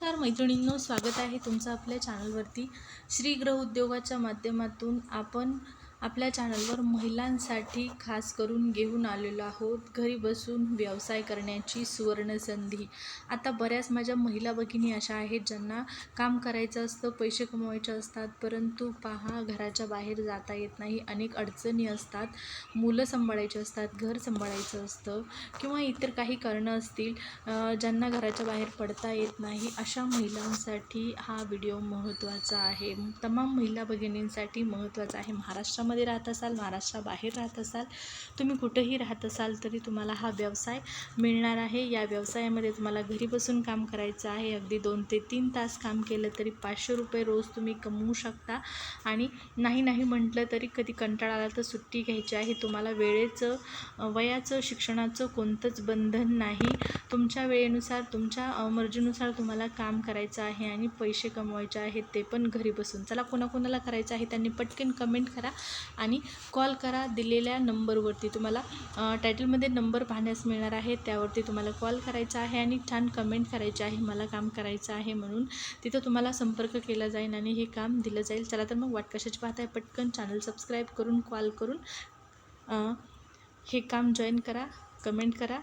नमस्कार मैत्रिणींनो. स्वागत आहे तुमचं आपल्या चॅनलवरती श्रीग्रह उद्योगाच्या माध्यमातून आपण आपल्या चॅनलवर महिलांसाठी खास करून घेऊन आलेलो आहोत. घरी बसून व्यवसाय करण्याची सुवर्ण संधी आता बऱ्याच माझ्या महिला भगिनी अशा आहेत ज्यांना काम करायचं असतं पैसे कमवायचे असतात परंतु पहा घराच्या बाहेर जाता येत नाही. अनेक अडचणी असतात. मुलं सांभाळायची असतात घर सांभाळायचं असतं किंवा इतर काही कारणं असतील ज्यांना घराच्या बाहेर पडता येत नाही अशा महिलांसाठी हा व्हिडिओ महत्त्वाचा आहे. तमाम महिला भगिनींसाठी महत्त्वाचा आहे. महाराष्ट्रामध्ये राहत असाल महाराष्ट्राबाहेर राहत असाल तुम्ही कुठेही राहत असाल तरी तुम्हाला हा व्यवसाय मिळणार आहे. या व्यवसायामध्ये तुम्हाला घरी बसून काम करायचं आहे. अगदी दोन ते तीन तास काम केलं तरी पाचशे रुपये रोज तुम्ही कमवू शकता. आणि नाही नाही म्हटलं तरी कधी कंटाळा आला तर सुट्टी घ्यायची आहे. तुम्हाला वेळेचं वयाचं शिक्षणाचं कोणतंच बंधन नाही. तुमच्या वेळेनुसार तुमच्या मर्जीनुसार तुम्हाला काम करायचं आहे आणि पैसे कमवायचे आहेत ते पण घरी बसून. चला कोणाकोणाला करायचं आहे त्यांनी पटकन कमेंट करा. आणि कॉल करा दिलेल्या नंबरवरती. तुम्हाला टायटलमध्ये नंबर पाहण्यास मिळणार आहे त्यावरती तुम्हाला कॉल करायचा आहे आणि छान कमेंट करायची आहे मला काम करायचं आहे म्हणून. तिथं तुम्हाला संपर्क केला जाईल आणि हे काम दिलं जाईल. चला तर मग वाट कशाची पाहताय पटकन चॅनल सबस्क्राईब करून कॉल करून हे काम जॉईन करा कमेंट करा.